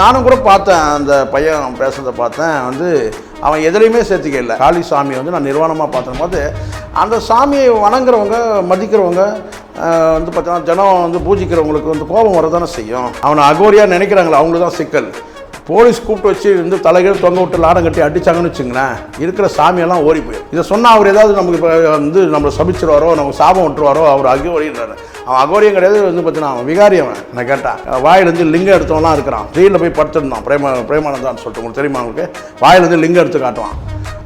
நானும் கூட பார்த்தேன் அந்த பையன் பேசுறதை பார்த்தேன். வந்து அவன் எதிலையுமே சேர்த்துக்கல காளி சாமியை வந்து நான் நிர்வாணமாக பார்த்தேன். போது அந்த சாமியை வணங்குறவங்க மதிக்கிறவங்க வந்து பார்த்தீங்கன்னா ஜனம் வந்து பூஜிக்கிறவங்களுக்கு வந்து கோபம் வரதானே செய்யும். அவனை அகோரியாக நினைக்கிறாங்களே அவங்களுக்கு தான் சிக்கல். போலீஸ் கூப்பிட்டு வச்சு வந்து தலைகீழ் தொங்க விட்டு லாடம் கட்டி அடிச்சாங்கன்னு வச்சுங்களேன் இருக்கிற சாமியெல்லாம் ஓடி போயிடும் இதை சொன்னால் அவர் ஏதாவது நமக்கு இப்போ வந்து நம்மளை சபிச்சிருவாரோ நமக்கு சாபம் விட்டுருவாரோ அவர் அகோரின்றாரு அவன் அகோரியம் கிடையாது வந்து பார்த்தீங்கன்னா அவன் விகாரி அவன். நான் கேட்டான் வாயிலேருந்து லிங்கம் எடுத்தவன்லாம் இருக்கிறான். ஜெயிலில் போய் படுத்திருந்தான் பிரேம பிரேமானந்தான்னு சொல்லிட்டு உங்களுக்கு தெரியுமா உங்களுக்கு? வாயிலேருந்து லிங்கம் எடுத்து காட்டுவான்.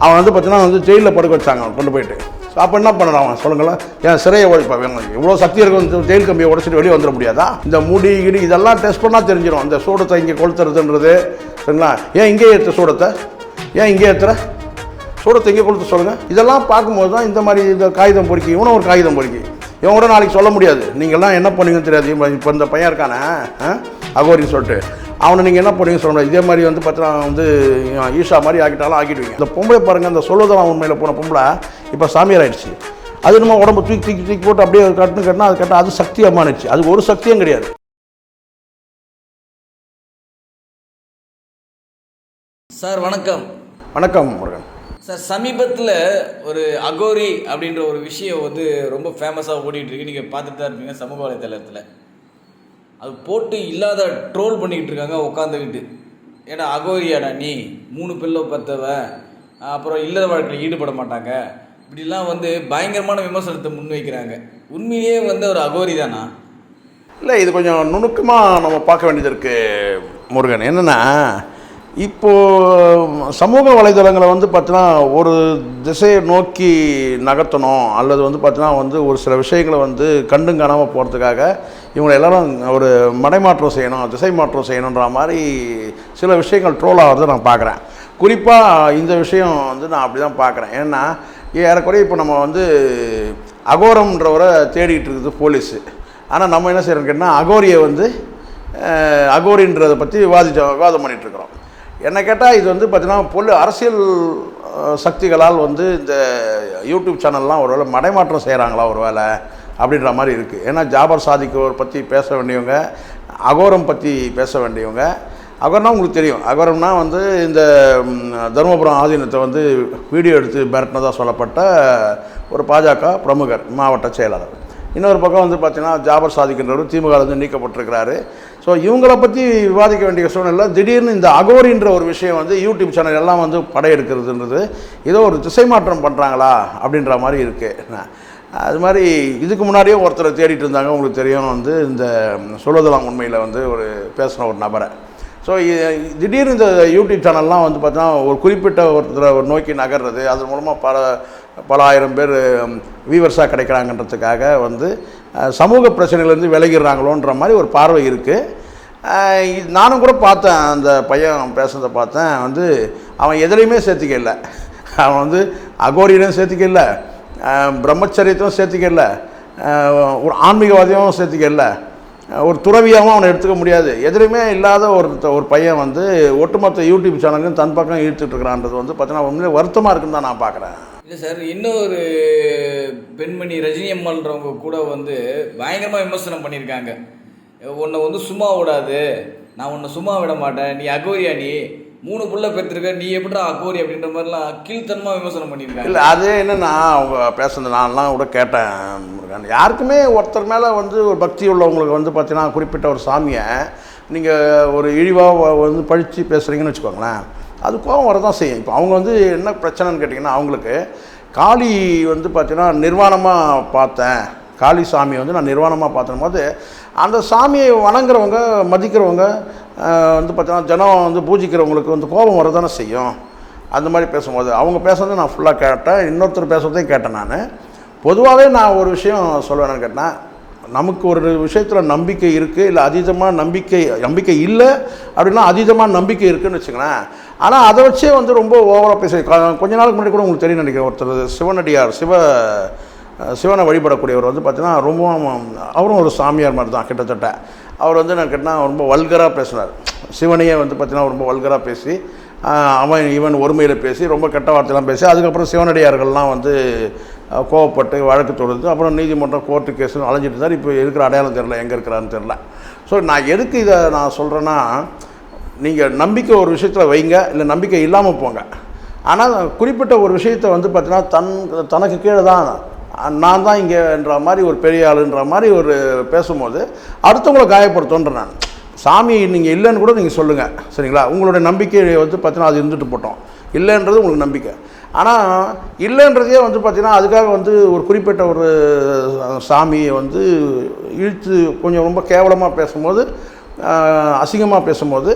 அவன் வந்து பார்த்தீங்கன்னா வந்து ஜெயிலில் படுக்க வச்சாங்க அவன் கொண்டு போயிட்டு. அப்போ என்ன பண்ணுறான் அவன் சொல்லுங்களேன். ஏன் சிறையை ஒழிப்பா இவ்வளோ சக்தி இருக்கும் இந்த ஜெயில் கம்பியை உடச்சிட்டு வெளியே வந்துட முடியாதா? இந்த முடி கிடி இதெல்லாம் டெஸ்ட் பண்ணால் தெரிஞ்சிடும் அந்த சூடத்தை இங்கே கொளுத்துறதுன்றது. சரிங்களா? ஏன் இங்கே ஏற்ற சூடத்தை? ஏன் இங்கே ஏற்றுற சூடத்தை இங்கே கொடுத்து சொல்லுங்கள் இதெல்லாம் பார்க்கும்போது தான் இந்த மாதிரி இந்த காகிதம் பொறுக்கி இவனும் ஒரு காகிதம் பொறுக்கி. இவன் கூட நாளைக்கு சொல்ல முடியாது. நீங்கள்லாம் என்ன பண்ணுங்கன்னு தெரியாது. இப்போ இப்போ இந்த பையன் இருக்கானே ஆ? அகோரின்னு சொல்லிட்டு. அவனை நீங்கள் என்ன பண்ணுவீங்க சொல்ல இதே மாதிரி வந்து பார்த்தீங்கன்னா வந்து ஈஷா மாதிரி ஆக்கிட்டாலும் ஆக்கிடுவீங்க. இந்த பொம்பளை பாருங்கள் இந்த சொல்லுதலாம் உண்மையில் போன பொம்பளை இப்போ சாமியார் ஆயிடுச்சு அது நம்ம உடம்பு தூக்கி தூக்கி தூக்கி போட்டு அப்படியே கட்டுன்னு கட்டினா அது கட்டினா அது சக்தி அம்மானுச்சு அது ஒரு சக்தியும் கிடையாது. சார் வணக்கம். வணக்கம் முருகன். சார் சமீபத்தில் ஒரு அகோரி அப்படின்ற ஒரு விஷயம் வந்து ரொம்ப ஃபேமஸாக ஓடிட்டு இருக்கு. நீங்கள் பார்த்துட்டு தான் இருப்பீங்க சமூக வலைத்தளத்தில். அது போட்டு இல்லாத ட்ரோல் பண்ணிக்கிட்டு இருக்காங்க உட்காந்துக்கிட்டு ஏன்னா அகோரியாடா நீ? மூணு பிள்ளை பத்தவ அப்புறம் இல்லற வாழ்க்கையில் ஈடுபட மாட்டாங்க. இப்படிலாம் வந்து பயங்கரமான விமர்சனத்தை முன்வைக்கிறாங்க. உண்மையிலேயே வந்து ஒரு அகோரி தானா? இல்லை இது கொஞ்சம் நுணுக்கமாக நம்ம பார்க்க வேண்டியது இருக்குது முருகன். என்னென்னா இப்போ சமூக வலைதளங்களை வந்து பார்த்தீங்கன்னா ஒரு திசையை நோக்கி நகர்த்தணும் அல்லது வந்து பார்த்தீங்கன்னா வந்து ஒரு சில விஷயங்களை வந்து கண்டும் காணாமல் போகிறதுக்காக இவங்களை எல்லாரும் ஒரு மடைமாற்றம் செய்யணும் திசை மாற்றம் செய்யணுன்ற மாதிரி சில விஷயங்கள் ட்ரோல் ஆகிறத நான் பார்க்குறேன். குறிப்பாக இந்த விஷயம் வந்து நான் அப்படி தான் பார்க்குறேன். ஏன்னா ஏறக்குறைய இப்போ நம்ம வந்து அகோரம்ன்றவரை தேடிட்டு இருக்குது போலீஸு. ஆனால் நம்ம என்ன செய்கிறோம்னு கேட்டால் அகோரியை வந்து அகோரின்றதை பற்றி விவாதிச்சோம் விவாதம் பண்ணிகிட்ருக்குறோம் என்ன கேட்டால் இது வந்து பார்த்தீங்கன்னா பொல் அரசியல் சக்திகளால் வந்து இந்த யூடியூப் சேனல்லாம் ஒரு வேளை மடைமாற்றம் செய்கிறாங்களா ஒரு வேளை? அப்படின்ற மாதிரி இருக்குது ஏன்னா ஜாபர் சாதிக்கோர் பற்றி பேச வேண்டியவங்க அகோரம் பற்றி பேச வேண்டியவங்க அகோரம்னா உங்களுக்கு தெரியும். அகோரம்னா வந்து இந்த தருமபுரம் ஆதீனத்தை வந்து வீடியோ எடுத்து மிரட்டினதாக சொல்லப்பட்ட ஒரு பாஜக பிரமுகர் மாவட்ட செயலாளர். இன்னொரு பக்கம் வந்து பார்த்தீங்கன்னா ஜாபர் சாதிக்கின்றவர் திமுகலேருந்து நீக்கப்பட்டிருக்கிறாரு. ஸோ இவங்கள பற்றி விவாதிக்க வேண்டிய சூழ்நிலை திடீர்னு இந்த அகோரின்ற ஒரு விஷயம் வந்து யூடியூப் சேனல் எல்லாம் வந்து படையெடுக்கிறதுன்றது ஏதோ ஒரு திசை மாற்றம் பண்ணுறாங்களா அப்படின்ற மாதிரி இருக்குது அது மாதிரி இதுக்கு முன்னாடியே ஒருத்தரை தேடிட்டு இருந்தாங்க. உங்களுக்கு தெரியும் வந்து இந்த சொல்லுதலாம் உண்மையில் வந்து ஒரு பேசின ஒரு நபரை. ஸோ திடீர்னு இந்த யூடியூப் சேனல்லாம் வந்து பார்த்தீங்கன்னா ஒரு குறிப்பிட்ட ஒருத்தரை ஒரு நோக்கி நகர்றது அது மூலமாக பல பல ஆயிரம் பேர் வியூவர்ஸாக கிடைக்கிறாங்கன்றதுக்காக வந்து சமூக பிரச்சனையிலேருந்து விலகிடுறாங்களோன்ற மாதிரி ஒரு பார்வை இருக்குது நானும் கூட பார்த்தேன். அந்த பையன் பேசுனதை பார்த்தேன். வந்து அவன் எதுலேயுமே சேர்த்துக்க இல்லை. அவன் வந்து அகோரியிலையும் சேர்த்துக்க இல்லை. பிரம்மச்சரியத்தையும் சேர்த்துக்கல ஒரு ஆன்மீகவாதியும் சேர்த்துக்கல ஒரு துறவியாகவும் அவனை எடுத்துக்க முடியாது. எதுலையுமே இல்லாத ஒரு ஒரு பையன் வந்து ஒட்டுமொத்த யூடியூப் சேனலையும் தன் பக்கம் ஈர்த்துட்டு இருக்கிறான்றது வந்து பார்த்தீங்கன்னா உண்மையிலே வருத்தமாக இருக்குன்னு தான் நான் பார்க்குறேன். இல்லை சார் இன்னொரு பெண்மணி ரஜினி அம்மான்றவங்க கூட வந்து பயங்கரமாக விமர்சனம் பண்ணியிருக்காங்க. உன்னை வந்து சும்மா விடாது. நான் உன்னை சும்மா விட மாட்டேன். நீ அகோரியா நீ. மூணு புள்ள பெற்றிருக்க நீ எப்படிடா அகோரி அப்படின்ற மாதிரிலாம் கீழ்த்தனமாக விமர்சனம் பண்ணியிருக்காங்க. இல்லை அது என்னன்னா அவங்க பேசுனது நான்லாம் கூட கேட்டேன் யாருக்குமே ஒருத்தர் மேலே வந்து ஒரு பக்தி உள்ளவங்களுக்கு வந்து பார்த்தீங்கன்னா குறிப்பிட்ட ஒரு சாமியை நீங்கள் ஒரு இழிவாக வந்து பழித்து பேசுகிறீங்கன்னு வச்சுக்கோங்களேன் அது கோபம் வரதான் செய்யும். இப்போ அவங்க வந்து என்ன பிரச்சனைன்னு கேட்டிங்கன்னா அவங்களுக்கு காளி வந்து பார்த்தீங்கன்னா நிர்வாணமாக பார்த்தேன். காளி சாமியை வந்து நான் நிர்வாணமாக பார்த்தேன் போது அந்த சாமியை வணங்குறவங்க மதிக்கிறவங்க வந்து பார்த்தீங்கன்னா ஜனம் வந்து பூஜிக்கிறவங்களுக்கு வந்து கோபம் வரதானே செய்யும். அந்த மாதிரி பேசும்போது அவங்க பேசுறதை நான் ஃபுல்லாக கேட்டேன். இன்னொருத்தர் பேசுறதையும் கேட்டேன் நான். பொதுவாகவே நான் ஒரு விஷயம் சொல்லுவேன்னு கேட்டேன் நமக்கு ஒரு விஷயத்தில் நம்பிக்கை இருக்குது இல்லை அதீதமாக நம்பிக்கை நம்பிக்கை இல்லை அப்படின்னா அதீதமாக நம்பிக்கை இருக்குன்னு வச்சுக்கோங்களேன். ஆனால் அதை வச்சே வந்து ரொம்ப ஓவராக பேச கொஞ்ச நாளுக்கு முன்னாடி கூட உங்களுக்கு தெரியும் நினைக்கிறேன் ஒருத்தர் சிவனடியார் சிவ சிவனை வழிபடக்கூடியவர் வந்து பார்த்தீங்கன்னா ரொம்பவும் அவரும் ஒரு சாமியார் மாதிரி தான் கிட்டத்தட்ட. அவர் வந்து நான் கேட்டால் ரொம்ப வல்கராக பேசினார். சிவனையே வந்து பார்த்தீங்கன்னா ரொம்ப வல்கராக பேசி அவன் இவன் ஒருமையில் பேசி ரொம்ப கெட்ட வார்த்தையெல்லாம் பேசி அதுக்கப்புறம் சிவனடியார்கள்லாம் வந்து கோவப்பட்டு வழக்கு தொடுத்து அப்புறம் நீதிமன்றம் கோர்ட்டு கேஸ்னு அலைஞ்சிட்டு இருந்தார். இப்போ இருக்கிற அடையாளம் தெரில எங்கே இருக்கிறான்னு தெரில ஸோ நான் எதுக்கு இதை நான் சொல்கிறேன்னா நீங்கள் நம்பிக்கை ஒரு விஷயத்தில் வைங்க இல்லை நம்பிக்கை இல்லாமல் போங்க. ஆனால் குறிப்பிட்ட ஒரு விஷயத்தை வந்து பார்த்தீங்கன்னா தன் தனக்கு கீழே தான். நான் தான் இங்கேன்ற மாதிரி ஒரு பெரிய ஆளுன்ற மாதிரி ஒரு பேசும்போது அடுத்தவங்களை காயப்படுத்தோன்ற நான். சாமி நீங்கள் இல்லைன்னு கூட நீங்கள் சொல்லுங்கள் சரிங்களா? உங்களுடைய நம்பிக்கையை வந்து பார்த்தீங்கன்னா அது இருந்துட்டு போட்டோம். இல்லைன்றது உங்களுக்கு நம்பிக்கை. ஆனால் இல்லைன்றதே வந்து பார்த்திங்கன்னா அதுக்காக வந்து ஒரு குறிப்பிட்ட ஒரு சாமியை வந்து இழுத்து கொஞ்சம் ரொம்ப கேவலமாக பேசும்போது அசிங்கமாக பேசும்போது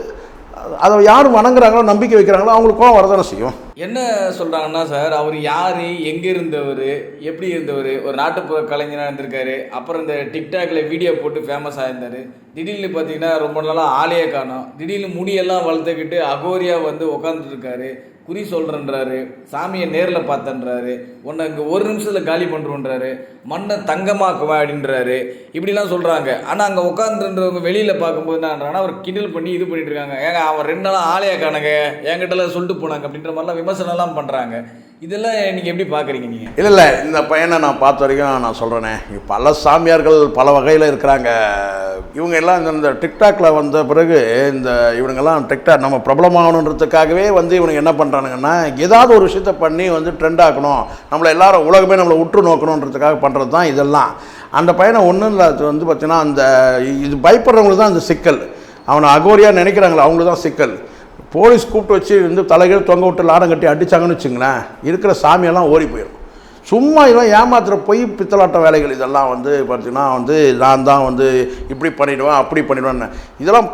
அதை யார் வணங்குறாங்களோ நம்பிக்கை வைக்கிறாங்களோ அவங்களுக்கு கோவம் வரதானே செய்யும். என்ன சொல்கிறாங்கன்னா சார் அவர் யார் எங்கே இருந்தவர் எப்படி இருந்தவர் ஒரு நாட்டுப்புற கலைஞராக இருந்திருக்காரு அப்புறம் இந்த டிக்டாக்ல வீடியோ போட்டு ஃபேமஸ் ஆயிருந்தார். திடீர்னு பார்த்தீங்கன்னா ரொம்ப நாளாக ஆளையே காணும். திடீர்னு முடியெல்லாம் வளர்த்துக்கிட்டு அகோரியாக வந்து உட்காந்துருக்காரு குறி சொல்கிறேன்றாரு சாமியை நேரில் பார்த்தேன்றாரு உன்னை இங்கே ஒரு நிமிஷத்தில் காலி பண்ணுறோன்றாரு மண்ணை தங்கமாக்குவேன் அப்படின்றாரு இப்படிலாம் சொல்கிறாங்க ஆனால் அங்கே உட்காந்துன்றவங்க வெளியில் பார்க்கும்போது என்னன்றாங்கன்னா அவர் கிண்டல் பண்ணி இது பண்ணிட்டு இருக்காங்க. ஏங்க அவன் ரெண்டு நாளாக ஆளையா காணுங்க என்கிட்டலாம் சொல்லிட்டு போனாங்க அப்படின்ற மாதிரிலாம் விமர்சனம்லாம் பண்ணுறாங்க இதெல்லாம் நீங்கள் எப்படி பார்க்குறீங்க நீங்கள் இல்லை இல்லை இந்த பையனை நான் பார்த்த வரைக்கும் நான் சொல்கிறேனே பல சாமியார்கள் பல வகையில் இருக்கிறாங்க. இவங்க எல்லாம் இந்த இந்த டிக்டாக்ல வந்த பிறகு இந்த இவனுங்கெல்லாம் டிக்டாக் நம்ம பிரபலமாகணுன்றதுக்காகவே வந்து இவனுங்க என்ன பண்ணுறானுங்கன்னா ஏதாவது ஒரு விஷயத்த பண்ணி வந்து ட்ரெண்ட் ஆக்கணும். நம்மளை எல்லாரும் உலகமே நம்மளை உற்று நோக்கணுன்றதுக்காக பண்ணுறது தான் இதெல்லாம். அந்த பையனை ஒன்றும் இல்லை அது வந்து பார்த்தீங்கன்னா அந்த இது பயப்படுறவங்களுக்கு தான் அந்த சிக்கல். அவனை அகோரியாக நினைக்கிறாங்களே அவங்களுக்கு தான் சிக்கல். போலீஸ் கூப்பிட்டு வச்சு வந்து தலைகீழ் தொங்க விட்டு லாடம் கட்டி அடிச்சாங்கன்னு வச்சுங்களேன் இருக்கிற சாமியெல்லாம் ஓடி போயிடும் சும்மா இதெல்லாம் ஏமாத்துகிற பொய் பித்தலாட்ட வேலைகள் இதெல்லாம் வந்து பார்த்திங்கன்னா வந்து நான் தான் வந்து இப்படி பண்ணிவிடுவேன் அப்படி பண்ணிவிடுவேன் இதெல்லாம்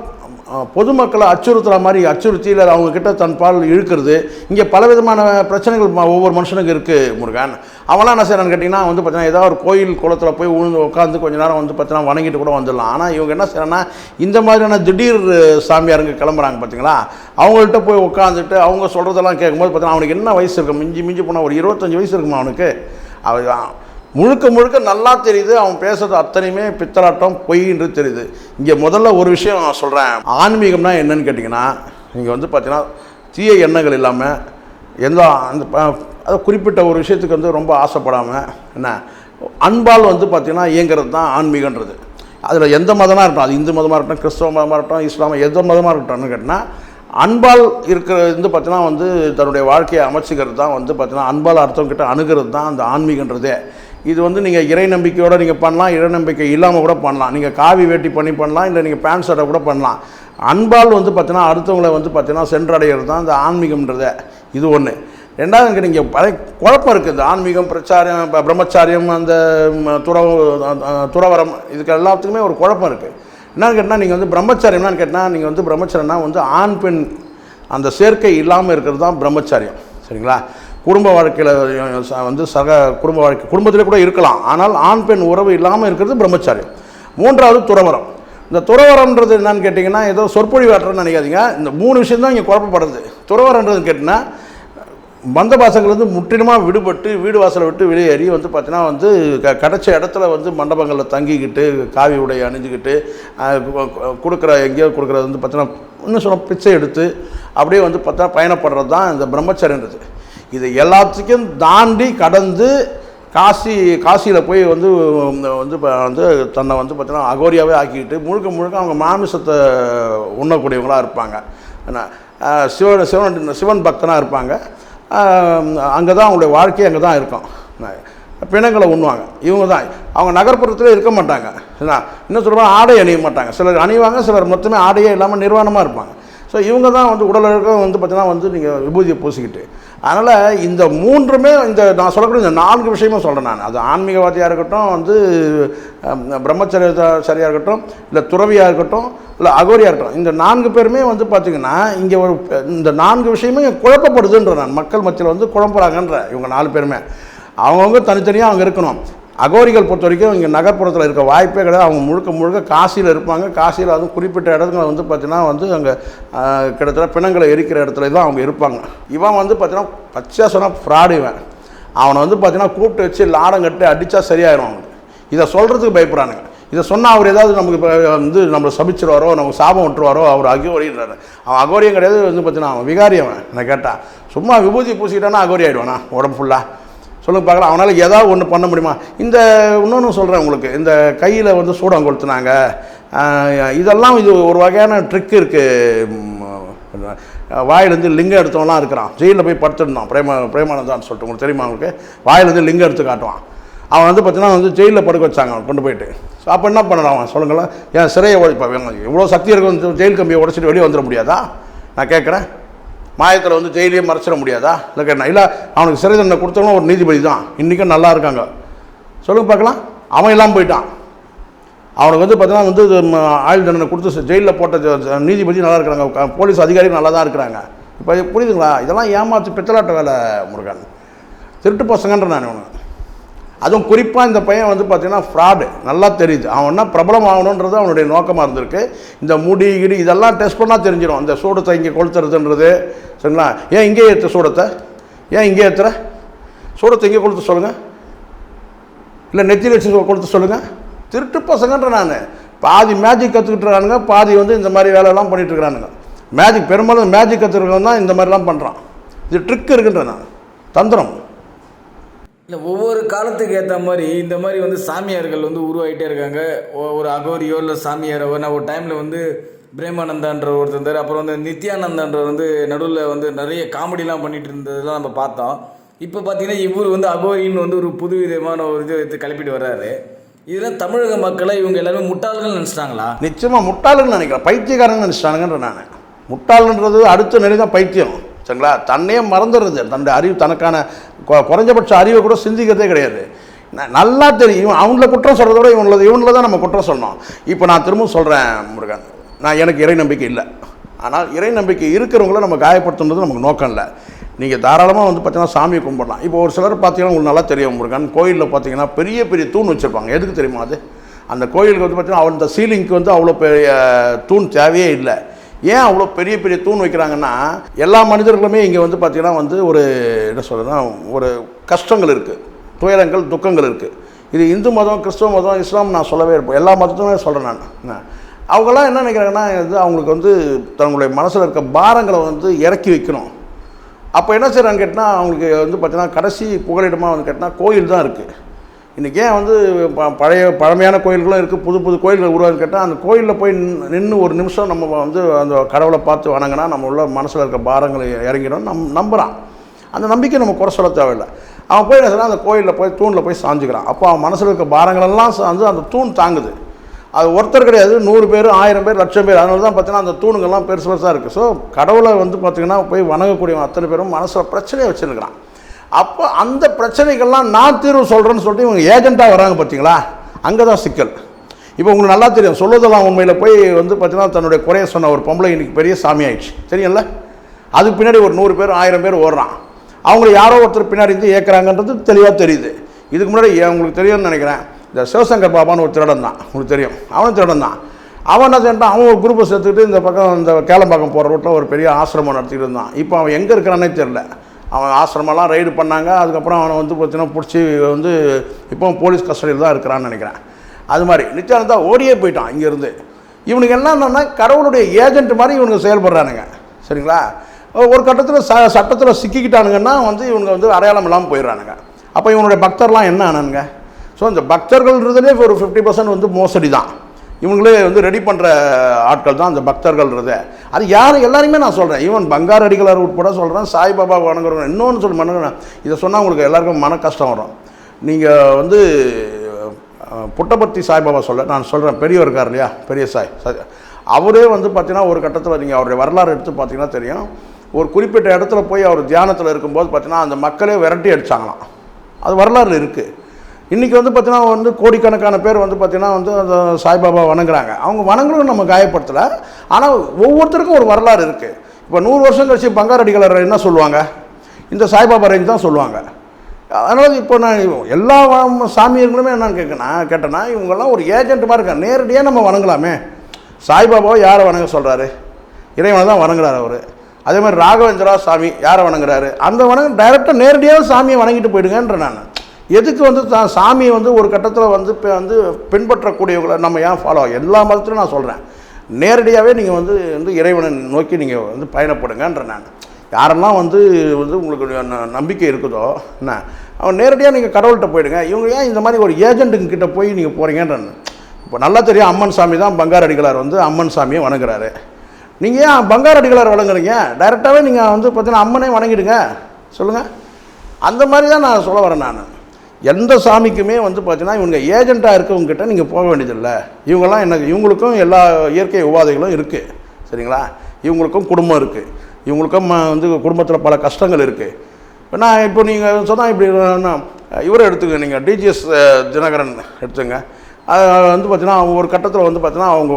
பொதுமக்களை அச்சுறுத்துகிற மாதிரி அச்சுறுத்தியில் அவங்கக்கிட்ட தன் பால் இழுக்கிறது. இங்கே பலவிதமான பிரச்சனைகள் ஒவ்வொரு மனுஷனுக்கு இருக்குது முருகன். அவெல்லாம் என்ன செய்கிறான்னு கேட்டிங்கன்னா வந்து பார்த்தீங்கன்னா ஏதாவது ஒரு கோயில் குளத்தில் போய் உழுந்து உட்காந்து கொஞ்ச நேரம் வந்து பார்த்தீங்கன்னா வணங்கிட்டு கூட வந்துடலாம். ஆனால் இவங்க என்ன செய்யறாங்கன்னா இந்த மாதிரியான திடீர் சாமியாருங்க கிளம்புறாங்க பார்த்தீங்களா அவங்கள்ட்ட போய் உட்காந்துட்டு அவங்க சொல்கிறதெல்லாம் கேட்கும்போது பார்த்தீங்கன்னா அவனுக்கு என்ன வயசு இருக்கும் மிஞ்சி மிஞ்சி போனால் ஒரு இருபத்தஞ்சி வயசு இருக்குமா அவனுக்கு? அவன் முழுக்க முழுக்க நல்லா தெரியுது அவன் பேசுறது அத்தனையுமே பித்தலாட்டம் பொய்ன்று தெரியுது. இங்கே முதல்ல ஒரு விஷயம் நான் சொல்கிறேன் ஆன்மீகம்னா என்னன்னு கேட்டிங்கன்னா நீங்கள் வந்து பார்த்தீங்கன்னா தீய எண்ணங்கள் இல்லாமல் எந்த அந்த ப- அது குறிப்பிட்ட ஒரு விஷயத்துக்கு வந்து ரொம்ப ஆசைப்படாமல் என்ன அன்பால் வந்து பார்த்திங்கன்னா இயங்குறது தான் ஆன்மீகன்றது. அதில் எந்த மதமாக இருக்கட்டும் அது இந்து மதமாக இருக்கட்டும் கிறிஸ்தவ மதமாக இருக்கட்டும் இஸ்லாம எந்த மதமாக இருக்கட்டும்னு கேட்டிங்கன்னா அன்பால் இருக்கிற வந்து பார்த்தீங்கன்னா வந்து தன்னுடைய வாழ்க்கையை அமைச்சிக்கிறது தான் வந்து பார்த்தீங்கன்னா அன்பால் அடுத்தவங்கிட்ட அணுகிறது தான் அந்த ஆன்மீகன்றதே. இது வந்து நீங்கள் இறை நம்பிக்கையோடு நீங்கள் பண்ணலாம் இறை நம்பிக்கை இல்லாமல் கூட பண்ணலாம். நீங்கள் காவி வேட்டி பண்ணி பண்ணலாம் இல்லை நீங்கள் பேண்ட் ஷர்ட்டை கூட பண்ணலாம். அன்பால் வந்து பார்த்தீங்கன்னா அடுத்தவங்களை வந்து பார்த்தீங்கன்னா சென்றடைகிறது தான் இந்த ஆன்மீகம்ன்றத. இது ஒன்று ரெண்டாவது இங்கே நீங்கள் பழைய குழப்பம் இருக்குது. இந்த ஆன்மீகம் பிரச்சாரம் பிரம்மச்சாரியம் அந்த துறவ துறவு துறவரம் இதுக்கு எல்லாத்துக்குமே ஒரு குழப்பம் இருக்குது என்னன்னு கேட்டால் நீங்கள் வந்து பிரம்மச்சாரியம் என்னன்னு கேட்டால் நீங்கள் வந்து பிரம்மச்சரியம்னா வந்து ஆண் பெண் அந்த சேர்க்கை இல்லாமல் இருக்கிறது தான் பிரம்மச்சாரியம். சரிங்களா? குடும்ப வாழ்க்கையில் வந்து சக குடும்ப வாழ்க்கை குடும்பத்திலே கூட இருக்கலாம். ஆனால் ஆண் பெண் உறவு இல்லாமல் இருக்கிறது பிரம்மச்சாரியம். மூன்றாவது துறவரம். இந்த துறவரம்ன்றது என்னன்னு கேட்டிங்கன்னா ஏதோ சொற்பொழிவாற்றன்னு நினைக்காதீங்க. இந்த மூணு விஷயம் தான் இங்கே குழப்பப்படுறது துறவரன்றது கேட்டிங்கன்னா மந்த பாசங்கள்லேருந்து முற்றிலுமாக விடுபட்டு வீடு வாசலை விட்டு வெளியேறி வந்து பார்த்தீங்கன்னா வந்து க கிடைச்ச இடத்துல வந்து மண்டபங்களில் தங்கிக்கிட்டு காவி உடை அணிஞ்சுக்கிட்டு கொடுக்குற எங்கேயோ கொடுக்குறது வந்து பார்த்தீங்கன்னா இன்னும் சொன்ன பிச்சை எடுத்து அப்படியே வந்து பார்த்தா பயணப்படுறது தான் இந்த பிரம்மச்சரியன்றது இது எல்லாத்துக்கும் தாண்டி கடந்து காசி காசியில் போய் வந்து வந்து வந்து தன்னை வந்து பார்த்தீங்கன்னா அகோரியாவே ஆக்கிக்கிட்டு முழுக்க முழுக்க அவங்க மாமிசத்தை உண்ணக்கூடியவங்களாக இருப்பாங்க. என்ன சிவன் சிவன் சிவன் பக்தனாக இருப்பாங்க. அங்கே தான் அவங்களுடைய வாழ்க்கை அங்கே தான் இருக்கும். பிணங்களை உண்ணுவாங்க. இவங்க தான். அவங்க நகர்ப்புறத்தில் இருக்க மாட்டாங்க. என்ன இன்னும் சொல்லுவாங்க ஆடை அணிய மாட்டாங்க. சிலர் அணிவாங்க சிலர் மொத்தமே ஆடையே இல்லாமல் நிர்வாணமாக இருப்பாங்க. ஸோ இவங்க தான் வந்து உடல் அழகம் வந்து பார்த்தீங்கன்னா வந்து நீங்கள் விபூதியை பூசிக்கிட்டு. அதனால் இந்த மூன்றுமே இந்த நான் சொல்லக்கூடிய இந்த நான்கு விஷயமும் சொல்கிறேன் நான். அது ஆன்மீகவாதியாக இருக்கட்டும் வந்து அஹ், பிரம்மச்சரிய சரியாக இருக்கட்டும் இல்லை துறவியாக இருக்கட்டும் இல்லை அகோரியாக இருக்கட்டும். இந்த நான்கு பேருமே வந்து பார்த்திங்கன்னா இங்கே ஒரு இந்த நான்கு விஷயமும் குழப்பப்படுதுன்ற நான். மக்கள் மத்தியில் வந்து குழம்புறாங்கன்ற இவங்க நாலு பேருமே. அவங்கவுங்க தனித்தனியாக அவங்க இருக்கணும். அகோரிகள் பொறுத்த வரைக்கும் இங்கே நகர்ப்புறத்தில் இருக்க வாய்ப்பே கிடையாது. அவங்க முழுக்க முழுக்க காசியில் இருப்பாங்க. காசியில் அதுவும் குறிப்பிட்ட இடத்துல வந்து பார்த்தீங்கன்னா வந்து அங்கே கிட்டத்தட்ட பிணங்களை எரிக்கிற இடத்துல தான் அவங்க இருப்பாங்க. இவன் வந்து பார்த்தீங்கன்னா பச்சை சொன்னால் ஃப்ராடு இவன். அவனை வந்து பார்த்தீங்கன்னா கூப்பிட்டு வச்சு லாடம் கட்டி அடித்தா சரியாயிரும் அவனுக்கு. இதை சொல்கிறதுக்கு பயப்படுறானுங்க. இதை சொன்னால் அவர் ஏதாவது நமக்கு இப்போ வந்து நம்மளை சபிச்சிருவாரோ நமக்கு சாபம் விட்டுருவாரோ அவர் அகோரின்றாரு. அவன் அகோரியம் கிடையாது வந்து பார்த்தீங்கன்னா அவன் விகாரி அவன். நான் கேட்டான் சும்மா விபூதி பூசிக்கிட்டானா அகோரி ஆகிடுவானா உடம்பு ஃபுல்லாக சொல்லுங்க பார்க்கலாம். அவனால் ஏதாவது ஒன்று பண்ண முடியுமா? இந்த இன்னொன்று சொல்கிறேன் உங்களுக்கு. இந்த கையில் வந்து சூடம் கொளுத்துனாங்க. இதெல்லாம் இது ஒரு வகையான ட்ரிக் இருக்குது வாயிலேருந்து லிங்கம் எடுத்தவன்லாம் இருக்கிறான். ஜெயிலில் போய் படுத்துருந்தான். பிரேம பிரேமானந்தான்னு சொல்லிட்டு உங்களுக்கு தெரியுமா உங்களுக்கு? வாயிலேருந்து லிங்கம் எடுத்து காட்டுவான். அவன் வந்து பார்த்தீங்கன்னா வந்து ஜெயிலில் படுக்க வச்சாங்க அவன் கொண்டு போயிட்டு. ஸோ அப்போ என்ன பண்ணலாம் அவன்? சொல்லுங்களேன். என் சிறையை இப்போ இவ்வளோ சக்தி இருக்கும் ஜெயில் கம்பியை உடச்சிட்டு வெளியே வந்துட முடியாதா? நான் கேட்குறேன் மாயத்தில் வந்து ஜெயிலே மறைச்சிட முடியாதா? இல்லை கேட்டேன் இல்லை அவனுக்கு சிறை தண்டனை கொடுத்தவங்களும் ஒரு நீதிபதி தான். இன்றைக்கும் நல்லா இருக்காங்க. சொல்லுங்க பார்க்கலாம். அவன் எல்லாம் போயிட்டான். அவனுக்கு வந்து பார்த்தீங்கன்னா வந்து ஆயுள் தண்டனை கொடுத்து ஜெயிலில் போட்ட நீதிபதி நல்லா இருக்கிறாங்க. போலீஸ் அதிகாரிகள் நல்லா தான் இருக்கிறாங்க. இப்போ புரியுதுங்களா? இதெல்லாம் ஏமாத்து பித்தலாட்ட வேலை முருகன். திருட்டு பசங்கன்ற நான் இவனு அதுவும் குறிப்பாக இந்த பையன் வந்து பார்த்தீங்கன்னா ஃப்ராடு நல்லா தெரியுது. அவன் என்ன பிரபலம் ஆகணுன்றது அவனுடைய நோக்கமாக இருந்திருக்கு. இந்த முடி கிடி இதெல்லாம் டெஸ்ட் பண்ணால் தெரிஞ்சிடும் இந்த சூடத்தை இங்கே கொளுத்துறதுன்றது. சரிங்களா? ஏன் இங்கே ஏற்ற சூடத்தை? ஏன் இங்கே ஏற்றுற சூடத்தை இங்கே கொளுத்து சொல்லுங்கள் இல்லை நெத்தியில் வச்சு கொளுத்து சொல்லுங்கள் திருட்டு பசங்கன்ற நான். பாதி மேஜிக் கற்றுக்கிட்டுருக்கானுங்க பாதி வந்து இந்த மாதிரி வேலையெல்லாம் பண்ணிட்டு இருக்கிறானுங்க மேஜிக் பெரும்பாலும் மேஜிக் கற்றுக்கிறவங்க தான் இந்த மாதிரிலாம் பண்ணுறான் இது ட்ரிக் இருக்குன்ற நான். தந்திரம். இல்லை ஒவ்வொரு காலத்துக்கு ஏற்ற மாதிரி இந்த மாதிரி வந்து சாமியார்கள் வந்து உருவாகிட்டே இருக்காங்க. ஒரு அகோரியோ இல்லை சாமியாரோ நான் ஒரு டைமில் வந்து பிரேமானந்தான்ற ஒருத்தர் இருந்தார். அப்புறம் வந்து நித்யானந்தான்ற வந்து நடுவில் வந்து நிறைய காமெடிலாம் பண்ணிட்டு இருந்ததெல்லாம் நம்ம பார்த்தோம். இப்போ பார்த்தீங்கன்னா இவர் வந்து அகோரின்னு வந்து ஒரு புது விதமான ஒரு இது எடுத்து கிளப்பிட்டு வர்றாரு. இதெல்லாம் தமிழக மக்களை இவங்க எல்லாருமே முட்டாள்கள் நினச்சிட்டாங்களா? நிச்சயமாக முட்டாளுன்னு நினைக்கிறேன். பைத்தியக்காரன்னு நினச்சிட்டானுங்கன்ற நான். முட்டாளுன்றது அடுத்த நிலை தான் பைத்தியம். சரிங்களா? தன்னையே மறந்துடுறது. தன்னுடைய அறிவு தனக்கான கொ- குறைஞ்சபட்ச அறிவை கூட சிந்திக்கிறதே கிடையாது. நல்லா தெரியும். இவன் அவங்கள குற்றம் சொல்கிறத விட இவங்கள இவனில் தான் நம்ம குற்றம் சொல்லணும். இப்போ நான் திரும்ப சொல்கிறேன் முருகன். நான் எனக்கு இறை நம்பிக்கை இல்லை. ஆனால் இறை நம்பிக்கை இருக்கிறவங்கள நம்ம காயப்படுத்துறது நமக்கு நோக்கம் இல்லை. நீங்கள் தாராளமாக வந்து பார்த்தீங்கன்னா சாமியை கும்பிடலாம். இப்போ ஒரு சிலர் பார்த்தீங்கன்னா உங்களுக்கு நல்லா தெரியும் முருகன். கோயிலில் பார்த்தீங்கன்னா பெரிய பெரிய தூண் வச்சுருப்பாங்க. எதுக்கு தெரியுமா அது? அந்த கோயிலுக்கு வந்து பார்த்தீங்கன்னா அவன் இந்த சீலிங்க்கு வந்து அவ்வளோ பெரிய தூண் தேவையே இல்லை. ஏன் அவ்வளோ பெரிய பெரிய தூண் வைக்கிறாங்கன்னா எல்லா மனிதர்களுமே இங்கே வந்து பார்த்திங்கன்னா வந்து ஒரு என்ன சொல்கிறதுனா ஒரு கஷ்டங்கள் இருக்குது துயரங்கள் துக்கங்கள் இருக்குது இது இந்து மதம் கிறிஸ்துவ மதம் இஸ்லாம் நான் சொல்லவே இருப்போம் எல்லா மதத்துமே சொல்கிறேன் நான். அவங்களாம் என்ன நினைக்கிறாங்கன்னா இது அவங்களுக்கு வந்து தங்களுடைய மனசில் இருக்க பாரங்களை வந்து இறக்கி வைக்கணும். அப்போ என்ன செய்கிறாங்க கேட்டால் அவங்களுக்கு வந்து பார்த்திங்கன்னா கடைசி புகலிடமாக வந்து கேட்டால் கோயில் தான் இருக்குது இன்றைக்கி ஏன் வந்து ப- பழைய பழமையான கோயில்களும் இருக்குது புது புது கோயில்கள் உருவான்னு கேட்டால் அந்த கோயிலில் போய் நின்று ஒரு நிமிஷம் நம்ம வந்து அந்த கடவுளை பார்த்து வணங்கினா நம்ம உள்ள மனசில் இருக்க பாரங்களை இறங்கிடும் நம் நம்புகிறான் அந்த நம்பிக்கை நம்ம குறை சொல்ல தேவையில்லை. அவன் போய் என்ன அந்த கோயிலில் போய் தூணில் போய் சாஞ்சுக்கிறான். அப்போ அவன் மனசில் இருக்க பாரங்களெல்லாம் வந்து அந்த தூண் தாங்குது. அது ஒருத்தர் கிடையாது நூறு பேர் ஆயிரம் பேர் லட்சம் பேர். அதனால தான் பார்த்தீங்கன்னா அந்த தூணுங்கள்லாம் பெருசு பெருசாக இருக்குது ஸோ கடவுளை வந்து பார்த்திங்கன்னா போய் வணங்கக்கூடிய அத்தனை பேரும் மனசில் பிரச்சனையை வச்சுருக்கிறான். அப்போ அந்த பிரச்சனைகள்லாம் நான் தீர்வு சொல்கிறேன்னு சொல்லிட்டு இவங்க ஏஜெண்ட்டாக வராங்க பார்த்தீங்களா அங்கே தான் சிக்கல். இப்போ உங்களுக்கு நல்லா தெரியும். சொல்லுவதெல்லாம் உண்மையில் போய் வந்து பார்த்தீங்கன்னா தன்னுடைய குறைய சொன்ன ஒரு பொம்பளை இன்னைக்கு பெரிய சாமி ஆயிடுச்சு. தெரியும்ல? அதுக்கு பின்னாடி ஒரு நூறு பேர் ஆயிரம் பேர் ஓடுறான். அவங்கள யாரோ ஒருத்தர் பின்னாடி இருந்து ஏற்கிறாங்கன்றது தெளிவாக தெரியுது. இதுக்கு முன்னாடி உங்களுக்கு தெரியும்னு நினைக்கிறேன்? இந்த சிவசங்கர் பாபான்னு ஒரு திருடன் தான் உங்களுக்கு தெரியும். அவனும் திருடன் தான் அவன் என்ன செஞ்சான் அவன் ஒரு குரூப்பை சேர்த்துக்கிட்டு இந்த பக்கம் இந்த கேளம்பாக்கம் போகிற ரூட்டில் ஒரு பெரிய ஆசிரமம் நடத்திட்டு இருந்தான். இப்போ அவன் எங்கே இருக்கிறானே தெரில அவன் ஆசிரமெல்லாம் ரைடு பண்ணாங்க. அதுக்கப்புறம் அவனை வந்து பார்த்தீங்கன்னா பிடிச்சி வந்து இப்போ போலீஸ் கஸ்டடியில் தான் இருக்கிறான்னு நினைக்கிறேன். அது மாதிரி. நித்யானந்தா ஓடியே போயிட்டான் இங்கேருந்து. இவனுக்கு என்னன்னா கடவுளுடைய ஏஜென்ட் மாதிரி இவனுக்கு செயல்படுறானுங்க. சரிங்களா? ஒரு கட்டத்தில் ச சட்டத்தில் சிக்கிக்கிட்டானுங்கன்னா வந்து இவனுங்க வந்து அடையாளம் இல்லாமல் போயிடுறானுங்க. அப்போ இவனுடைய பக்தர்லாம் என்ன ஆனானுங்க? ஸோ இந்த பக்தர்கள்ன்றதுலே ஒரு ஃபிஃப்டி பர்சன்ட் வந்து மோசடி தான் இவங்களே வந்து ரெடி பண்ணுற ஆட்கள் தான் அந்த பக்தர்கள்ன்றதை. அது யார் எல்லாருமே நான் சொல்கிறேன் ஈவன் பங்கார் அடிகளார் உட்பட சொல்கிறேன் சாய்பாபா வணங்குறவங்க இன்னொன்று சொல்லி மணங்குறேன் இதை சொன்னால் உங்களுக்கு எல்லாருக்கும் மன கஷ்டம் வரும். நீங்கள் வந்து புட்டபர்த்தி சாய்பாபா சொல்ல நான் சொல்கிறேன் பெரியவர் இருக்கார் இல்லையா? பெரிய சாய் சாய் அவரே வந்து பார்த்தீங்கன்னா ஒரு கட்டத்தில் நீங்கள் அவருடைய வரலாறு எடுத்து பார்த்தீங்கன்னா தெரியும். ஒரு குறிப்பிட்ட இடத்துல போய் அவர் தியானத்தில் இருக்கும்போது பார்த்தீங்கன்னா அந்த மக்களே விரட்டி அடித்தாங்களாம் அது வரலாறு இருக்குது இன்றைக்கி வந்து பார்த்திங்கன்னா வந்து கோடிக்கணக்கான பேர் வந்து பார்த்திங்கன்னா வந்து அந்த சாய்பாபா வணங்குறாங்க. அவங்க வணங்குறவங்க நம்ம காயப்படுத்தலை. ஆனால் ஒவ்வொருத்தருக்கும் ஒரு வரலாறு இருக்குது இப்போ நூறு வருஷம் கழிச்சு பங்காரடிகளர் என்ன சொல்லுவாங்க? இந்த சாய்பாபா ரேஞ்ச் தான் சொல்லுவாங்க. அதனால் இப்போ நான் எல்லா சாமியர்களுமே என்னன்னு கேட்கணும் கேட்டேன்னா இவங்கெல்லாம் ஒரு ஏஜென்ட் மாதிரி இருக்காங்க. நேரடியாக நம்ம வணங்கலாமே. சாய்பாபாவை யாரை வணங்க சொல்கிறாரு இறைவனை தான் வணங்குறாரு அவர். அதே மாதிரி ராகவேந்திரா சாமி யாரை வணங்குறாரு? அந்த வணங்க டைரெக்டாக நேரடியாக சாமியை வணங்கிட்டு போயிடுங்கன்ற நான். எதுக்கு வந்து தான் சாமியை வந்து ஒரு கட்டத்தில் வந்து இப்போ வந்து பின்பற்றக்கூடியவங்களை நம்ம ஏன் ஃபாலோ எல்லா மதத்திலும் நான் சொல்கிறேன் நேரடியாகவே நீங்கள் வந்து வந்து இறைவனை நோக்கி நீங்கள் வந்து பயணப்படுங்கன்ற நான் யாரெல்லாம் வந்து வந்து உங்களுக்கு நம்பிக்கை இருக்குதோ என்ன? அவன் நேரடியாக நீங்கள் கடவுள்கிட்ட போயிடுங்க. இவங்க ஏன் இந்த மாதிரி ஒரு ஏஜென்ட்டுங்க கிட்டே போய் நீங்கள் போகிறீங்கன்ற இப்போ நல்லா தெரியும் அம்மன் சாமி தான் பங்காரடிகளார் வந்து அம்மன் சாமியை வணங்குறாரு. நீங்கள் ஏன் பங்காரடிகளார் வணங்குறீங்க? டைரெக்டாகவே நீங்கள் வந்து பார்த்தீங்கன்னா அம்மனே வணங்கிடுங்க. சொல்லுங்கள் அந்த மாதிரி தான் நான் சொல்ல வரேன் நான். எந்த சாமிக்குமே வந்து பார்த்தீங்கன்னா இவங்க ஏஜெண்ட்டாக இருக்கவங்ககிட்ட நீங்கள் போக வேண்டியதில்லை. இவங்கெல்லாம் எனக்கு இவங்களுக்கும் எல்லா இயற்கை உபாதைகளும் இருக்குது சரிங்களா? இவங்களுக்கும் குடும்பம் இருக்குது இவங்களுக்கும் வந்து குடும்பத்தில் பல கஷ்டங்கள் இருக்குது இப்போ நான் இப்போ நீங்கள் சொன்னால் இப்படி இவரை எடுத்துக்க நீங்கள் டிஜிஎஸ் தினகரன் எடுத்துங்க அது வந்து பார்த்தீங்கன்னா அவங்க ஒரு கட்டத்தில் வந்து பார்த்தீங்கன்னா அவங்க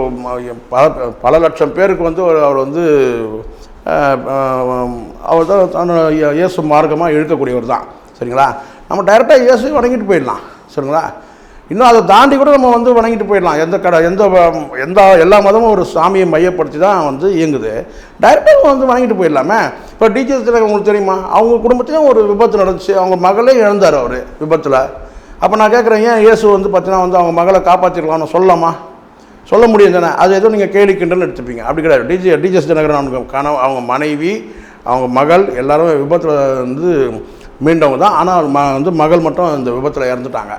பல பல லட்சம் பேருக்கு வந்து ஒரு- அவர் வந்து அவர் தான் இயேசு மார்க்கமாக இழுக்கக்கூடியவர் தான். சரிங்களா? நம்ம டைரெக்டாக இயேசு வணங்கிட்டு போயிடலாம். சரிங்களா? இன்னும் அதை தாண்டி கூட நம்ம வந்து வணங்கிட்டு போயிடலாம். எந்த கடை எந்த எந்த எல்லா மதமும் ஒரு சாமியை மையப்படுத்தி தான் வந்து இயங்குது. டைரெக்டாக வந்து வணங்கிட்டு போயிடலாமே. இப்போ டீச்சர்ஸ் உங்களுக்கு தெரியுமா? அவங்க குடும்பத்திலையும் ஒரு விபத்து நடந்துச்சு. அவங்க மகளே இழந்தார் அவர் விபத்தில். அப்போ நான் கேட்குறேன் ஏன் இயேசு வந்து பார்த்தீங்கன்னா வந்து அவங்க மகளை காப்பாற்றிருக்கலாம்னு சொல்லலாமா? சொல்ல முடியும் தானே. அது எதுவும் நீங்கள் கேலி கிண்டல்னு எடுத்துப்பீங்க. அப்படி கிடையாது. டிஜி டிஜிஎஸ் தினகரன் அவங்க கணவன் அவங்க மனைவி அவங்க மகள் எல்லாரும் விபத்தில் வந்து மீண்டவங்க தான். ஆனால் ம வந்து மகள் மட்டும் இந்த விபத்தில் இறந்துட்டாங்க.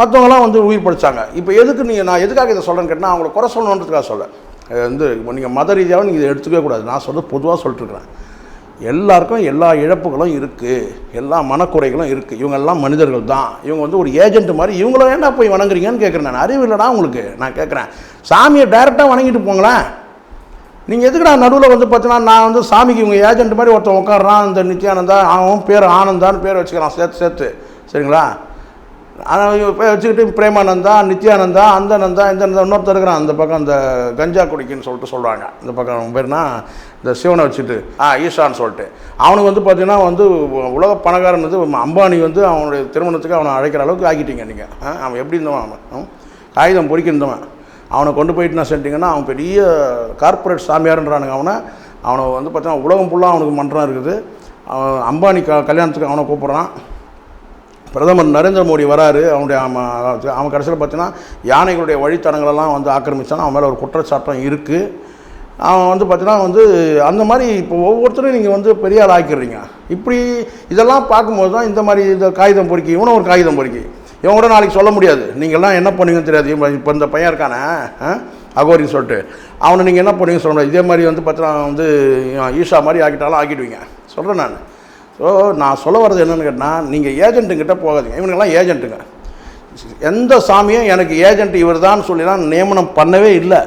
மற்றவங்களாம் வந்து உயிர் படித்தாங்க இப்போ எதுக்கு நீங்கள் நான் எதுக்காக இதை சொல்கிறேன்னு கேட்டால் அவங்கள குறை சொல்லணுன்றதுக்காக சொல்ல வந்து இப்போ நீங்கள் மத ரீதியாக நீங்கள் இதை எடுத்துக்கவே கூடாது. நான் சொல்கிறது பொதுவாக சொல்லிட்டுருக்குறேன். எல்லாருக்கும் எல்லா இழப்புகளும் இருக்குது எல்லா மனக்குறைகளும் இருக்குது இவங்கெல்லாம் மனிதர்கள் தான். இவங்க வந்து ஒரு ஏஜென்ட் மாதிரி இவங்கள ஏன்டா போய் வணங்குறீங்கன்னு கேட்குறேன் நான். அறிவு இல்லைடா உங்களுக்கு. நான் கேட்குறேன் சாமியை டைரெக்டாக வணங்கிட்டு போங்களேன். நீங்கள் எதுக்குடா நடுவில் வந்து பார்த்தீங்கன்னா நான் வந்து சாமிக்கு இவங்க ஏஜென்ட் மாதிரி ஒருத்தன் உட்காடுறான் இந்த நித்யானந்தா அவன் பேர் ஆனந்தான்னு பேர் வச்சுக்கிறான் சேர்த்து சேர்த்து. சரிங்களா? ஆனால் வச்சுக்கிட்டு பிரேமானந்தா நித்யானந்தா அந்த நந்தா இந்த நந்தா இன்னொருத்தர் இருக்கிறான் அந்த பக்கம் அந்த கஞ்சா குடிக்குன்னு சொல்லிட்டு சொல்கிறாங்க இந்த பக்கம் அவன் பேர்னா இந்த சிவனை வச்சுட்டு ஆ ஈஷான்னு சொல்லிட்டு. அவனுக்கு வந்து பார்த்தீங்கன்னா வந்து உலக பணக்காரன் வந்து அம்பானி வந்து அவனுடைய திருமணத்துக்கு அவனை அழைக்கிற அளவுக்கு ஆக்கிட்டீங்க நீங்கள் அவன் எப்படி இருந்தவன் அவன்? காகிதம் பொறிக்கிருந்தவன் அவனை கொண்டு போயிட்டு நான் செஞ்சிட்டிங்கன்னா அவன் பெரிய கார்ப்பரேட் சாமியார்ன்றானுங்க அவனை. அவனை வந்து பார்த்தீங்கன்னா உலகம் ஃபுல்லாக அவனுக்கு மன்றம் இருக்குது. அவன் அம்பானி க கல்யாணத்துக்கு அவனை கூப்பிட்றான். பிரதமர் நரேந்திர மோடி வராரு. அவனுடைய அவன் அவன் கடைசியில் பார்த்தீங்கன்னா யானைகளுடைய வழித்தடங்களெல்லாம் வந்து ஆக்கிரமிச்சான். அவன் மேலே ஒரு குற்றச்சாட்டம் இருக்குது அவன் வந்து பார்த்தீங்கன்னா வந்து அந்த மாதிரி இப்போ ஒவ்வொருத்தரும் நீங்கள் வந்து பெரிய ஆள் ஆக்கிடுறீங்க. இப்படி இதெல்லாம் பார்க்கும்போது தான் இந்த மாதிரி இந்த காகிதம் பொறுக்கி இவனும் ஒரு காகிதம் பொறுக்கி. இவன் கூட நாளைக்கு சொல்ல முடியாது. நீங்கள்லாம் என்ன பண்ணுவீங்கன்னு தெரியாது. இப்போ இந்த பையன் இருக்கானே ஆ? அகோரின்னு சொல்லிட்டு. அவனை நீங்கள் என்ன பண்ணுவீங்கன்னு சொல்ல முடியாது. இதே மாதிரி வந்து பார்த்தீங்கன்னா வந்து ஈஷா மாதிரி ஆக்கிட்டாலும் ஆக்கிடுவீங்க. சொல்கிறேன் நான். ஸோ நான் சொல்ல வர்றது என்னென்னு கேட்டால் நீங்கள் ஏஜென்ட்டுங்கிட்ட போகாதீங்க. இவனுங்கெல்லாம் ஏஜென்ட்டுங்க எந்த சாமியும் எனக்கு ஏஜென்ட் இவர் தான் சொல்லிலாம் நியமனம் பண்ணவே இல்லை.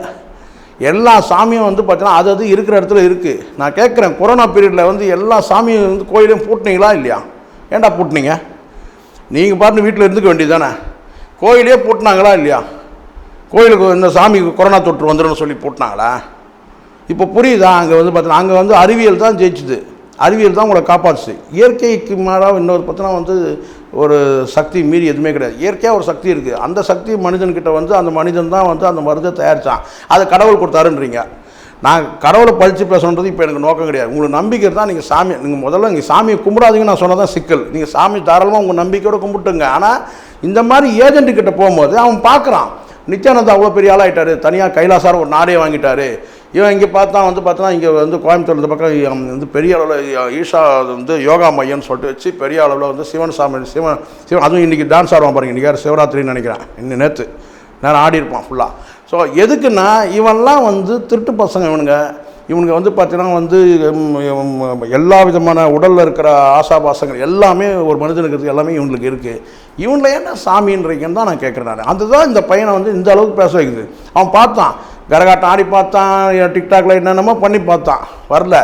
எல்லா சாமியும் வந்து பார்த்தீங்கன்னா அது அது இருக்கிற இடத்துல இருக்குது நான் கேட்குறேன் கொரோனா பீரியடில் வந்து எல்லா சாமியும் வந்து கோயிலையும் பூட்டினீங்களா இல்லையா? ஏன்டா பூட்டினீங்க? நீங்கள் பாட்டு வீட்டில் இருந்துக்க வேண்டியது தானே கோயிலே பூட்டினாங்களா இல்லையா? கோயிலுக்கு இந்த சாமிக்கு கொரோனா தொற்று வந்துடும் சொல்லி பூட்டினாங்களா? இப்போ புரியுதா? அங்கே வந்து பார்த்தீங்கன்னா அங்கே வந்து அறிவியல் தான் ஜெயிச்சுது. அறிவியல் தான் உங்களை காப்பாற்றுச்சு இயற்கைக்கு மேலாக இன்னொரு பார்த்தோன்னா வந்து ஒரு சக்தி மீறி எதுவுமே கிடையாது. இயற்கையாக ஒரு சக்தி இருக்குது அந்த சக்தி மனிதன்கிட்ட வந்து அந்த மனிதன் தான் வந்து அந்த மருந்தை தயாரித்தான் அதை கடவுள் கொடுத்தாருன்றீங்க. நான் கடவுளை பழிச்சு பேசணுன்றது இப்போ எனக்கு நோக்கம் கிடையாது. உங்களுக்கு நம்பிக்கை தான் நீங்கள் சாமி நீங்கள் முதல்ல நீங்கள் சாமியை கும்பிடாதீங்கன்னு நான் சொன்னதான் சிக்கல். நீங்கள் சாமி தாராளமாக உங்கள் நம்பிக்கையோடு கும்பிட்டுங்க. ஆனால் இந்த மாதிரி ஏஜென்ட்டு கிட்ட போகும்போது அவன் பார்க்குறான் நித்யானந்தா அவ்வளோ பெரிய ஆளாயிட்டாரு. தனியாக கைலாசாரம் ஒரு நாடே வாங்கிட்டாரு. இவன் இங்கே பார்த்தா வந்து பார்த்தா இங்கே வந்து கோயம்புத்தூர் இந்த பக்கம் வந்து பெரிய அளவில் ஈஷா வந்து யோகா மையம்னு சொல்லிட்டு வச்சு பெரிய அளவில் வந்து சிவன் சாமி சிவன் சிவன் அதுவும் இன்றைக்கி டான்ஸ் ஆடுவான் பாருங்க. இன்றைக்கி சிவராத்திரின்னு நினைக்கிறேன். இன்னும் நேற்று நேரம் ஆடி இருப்பான் ஃபுல்லாக ஸோ எதுக்குன்னா இவன்லாம் வந்து திருட்டு பசங்க இவனுங்க. இவனுங்க வந்து பார்த்தீங்கன்னா வந்து எல்லா விதமான உடலில் இருக்கிற ஆசாபாசங்கள் எல்லாமே ஒரு மனிதனுக்கு இருக்கு எல்லாமே இவங்களுக்கு இருக்குது இவனில் ஏன்னா சாமின்றீங்கன்னு தான் நான் கேட்குறேன் நான். அதுதான் இந்த பையனை வந்து இந்த அளவுக்கு பேச வைக்குது. அவன் பார்த்தான். கரகாட்டம் ஆடி பார்த்தான் டிக்டாக்ல என்னென்னமோ பண்ணி பார்த்தான். வரல.